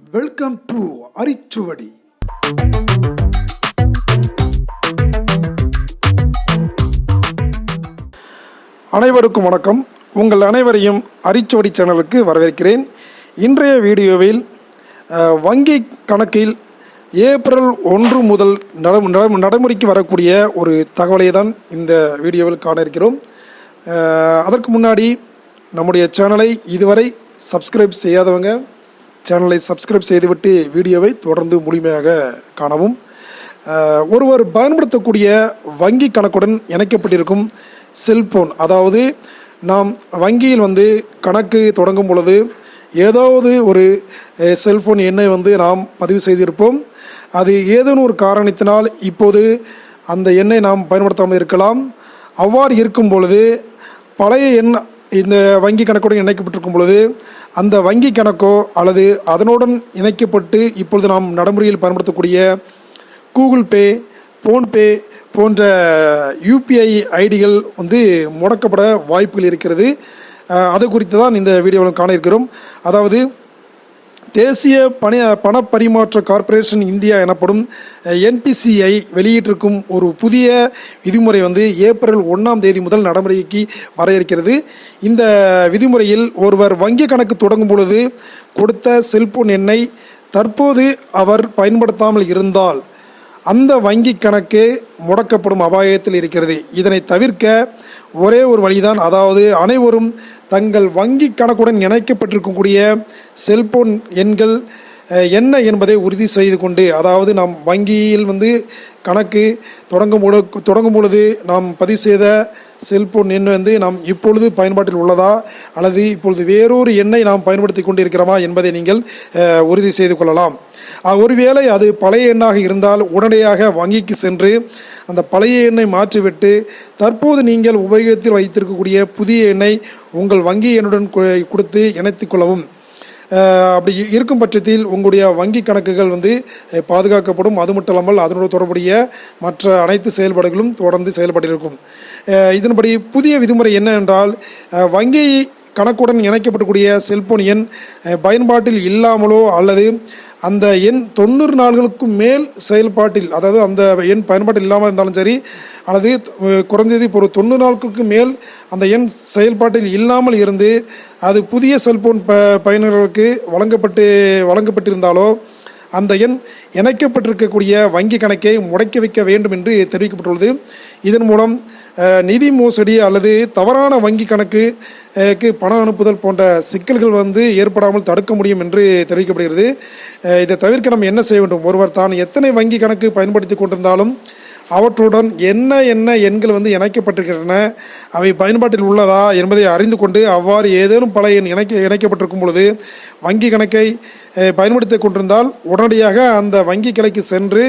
Welcome to அரிச்சுவடி. அனைவருக்கும் வணக்கம். உங்கள் அனைவரையும் அரிச்சுவடி சேனலுக்கு வரவேற்கிறேன். இன்றைய வீடியோவில் வங்கி கணக்கில் ஏப்ரல் ஒன்று முதல் நடைமுறைக்கு வரக்கூடிய ஒரு தகவலை தான் இந்த வீடியோவில் காண இருக்கிறோம் அதற்கு முன்னாடி நம்முடைய சேனலை இதுவரை சப்ஸ்கிரைப் செய்யாதவங்க சேனலை சப்ஸ்கிரைப் செய்துவிட்டு வீடியோவை தொடர்ந்து முழுமையாக காணவும். ஒருவர் பயன்படுத்தக்கூடிய வங்கி கணக்குடன் இணைக்கப்பட்டிருக்கும் செல்போன் அதாவது நாம் வங்கியில் வந்து கணக்கு தொடங்கும் பொழுது ஏதாவது ஒரு செல்போன் எண்ணை வந்து நாம் பதிவு செய்திருப்போம். அது ஏதேனும் ஒரு காரணத்தினால் இப்போது அந்த எண்ணை நாம் பயன்படுத்தாமல் இருக்கலாம். அவ்வாறு இருக்கும் பொழுது பழைய எண் இந்த வங்கி கணக்குடன் இணைக்கப்பட்டிருக்கும் பொழுது அந்த வங்கி கணக்கோ அல்லது அதனுடன் இணைக்கப்பட்டு இப்பொழுது நாம் நடைமுறையில் பயன்படுத்தக்கூடிய கூகுள் பே ஃபோன்பே போன்ற யூபிஐ ஐடிகள் வந்து முடக்கப்பட வாய்ப்புகள் இருக்கிறது. அது குறித்து தான் இந்த வீடியோவில் காண இருக்கிறோம். அதாவது தேசிய பண பணப்பரிமாற்ற கார்ப்பரேஷன் இந்தியா எனப்படும் என்பிசிஐ வெளியிட்டிருக்கும் ஒரு புதிய விதிமுறை வந்து ஏப்ரல் ஒன்றாம் தேதி முதல் நடைமுறைக்கு வர இருக்கிறது இந்த விதிமுறையில் ஒருவர் வங்கி கணக்கு தொடங்கும் பொழுது கொடுத்த செல்போன் எண்ணை தற்போது அவர் பயன்படுத்தாமல் இருந்தால் அந்த வங்கி கணக்கு முடக்கப்படும் அபாயத்தில் இருக்கிறது. இதனை தவிர்க்க ஒரே ஒரு வழிதான் அதாவது அனைவரும் தங்கள் வங்கி கணக்குடன் இணைக்கப்பட்டிருக்கக்கூடிய செல்போன் எண்கள் என்ன என்பதை உறுதி செய்து கொண்டு அதாவது நாம் வங்கியில் வந்து கணக்கு தொடங்கும் தொடங்கும் பொழுது நாம் பதிவு செய்த செல்போன் எண் வந்து நாம் இப்பொழுது பயன்பாட்டில் உள்ளதா? அல்லது இப்பொழுது வேறொரு எண்ணை நாம் பயன்படுத்தி கொண்டிருக்கிறோமா என்பதை நீங்கள் உறுதி செய்து கொள்ளலாம். ஒருவேளை அது பழைய எண்ணாக இருந்தால் உடனடியாக வங்கிக்கு சென்று அந்த பழைய எண்ணை மாற்றிவிட்டு தற்போது நீங்கள் உபயோகத்தில் வைத்திருக்கக்கூடிய புதிய எண்ணை உங்கள் வங்கி எண்ணுடன் கொடுத்து இணைத்துக் கொள்ளவும். அப்படி இருக்கும் பட்சத்தில் உங்களுடைய வங்கி கணக்குகள் வந்து பாதுகாக்கப்படும். அது மட்டும் இல்லாமல் அதனோட தொடர்புடைய மற்ற அனைத்து செயல்பாடுகளும் தொடர்ந்து செயல்பட்டிருக்கும். இதன்படி புதிய விதிமுறை என்ன என்றால் வங்கி கணக்குடன் இணைக்கப்படக்கூடிய செல்போன் எண் பயன்பாட்டில் இல்லாமலோ அல்லது அந்த எண் தொண்ணூறு நாள்களுக்கும் மேல் செயல்பாட்டில் அதாவது அந்த எண் பயன்பாட்டில் இல்லாமல் இருந்தாலும் சரி அல்லது குறைந்தது இப்போ ஒரு தொண்ணூறு நாட்களுக்கு மேல் அந்த எண் செயல்பாட்டில் இல்லாமல் இருந்து அது புதிய செல்போன் ப பயனர்களுக்கு வழங்கப்பட்டு வழங்கப்பட்டிருந்தாலோ அந்த எண் இணைக்கப்பட்டிருக்கக்கூடிய வங்கி கணக்கை முடக்கி வைக்க வேண்டும் என்று தெரிவிக்கப்பட்டுள்ளது. இதன் மூலம் நிதி மோசடி அல்லது தவறான வங்கி கணக்கு பணம் அனுப்புதல் போன்ற சிக்கல்கள் வந்து ஏற்படாமல் தடுக்க முடியும் என்று தெரிவிக்கப்படுகிறது. இதை தவிர்க்க நம்ம என்ன செய்ய வேண்டும்? ஒருவர் தான் எத்தனை வங்கி கணக்கு பயன்படுத்தி கொண்டிருந்தாலும் அவற்றுடன் என்ன என்ன எண்கள் வந்து இணைக்கப்பட்டிருக்கின்றன அவை பயன்பாட்டில் உள்ளதா என்பதை அறிந்து கொண்டு அவ்வாறு ஏதேனும் பல எண் இணைக்க இணைக்கப்பட்டிருக்கும் பொழுது வங்கி கணக்கை பயன்படுத்தி கொண்டிருந்தால் உடனடியாக அந்த வங்கி கிளைக்கு சென்று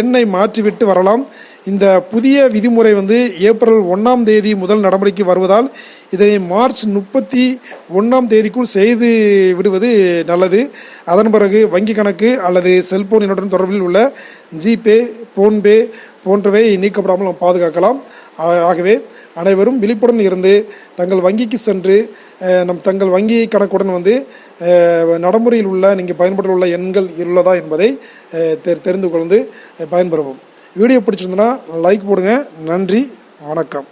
எண்ணை மாற்றிவிட்டு வரலாம். இந்த புதிய விதிமுறை வந்து ஏப்ரல் ஒன்றாம் தேதி முதல் நடைமுறைக்கு வருவதால் இதனை மார்ச் முப்பத்தி ஒன்றாம் தேதிக்குள் செய்து விடுவது நல்லது. அதன் பிறகு வங்கி கணக்கு அல்லது செல்போன் என்னுடன் தொடர்பில் உள்ள ஜிபே ஃபோன்பே போன்றவை நீக்கப்படாமல் நாம் பாதுகாக்கலாம். ஆகவே அனைவரும் விழிப்புடன் இருந்து தங்கள் வங்கிக்கு சென்று நம் தங்கள் வங்கி கணக்குடன் வந்து நடைமுறையில் உள்ள நீங்கள் பயன்படுத்த உள்ள எண்கள் உள்ளதா என்பதை தெ- தெரிந்து கொண்டு அஹ், பயன்பெறவும். வீடியோ பிடிச்சிருந்தனா லைக் போடுங்க. நன்றி. வணக்கம்.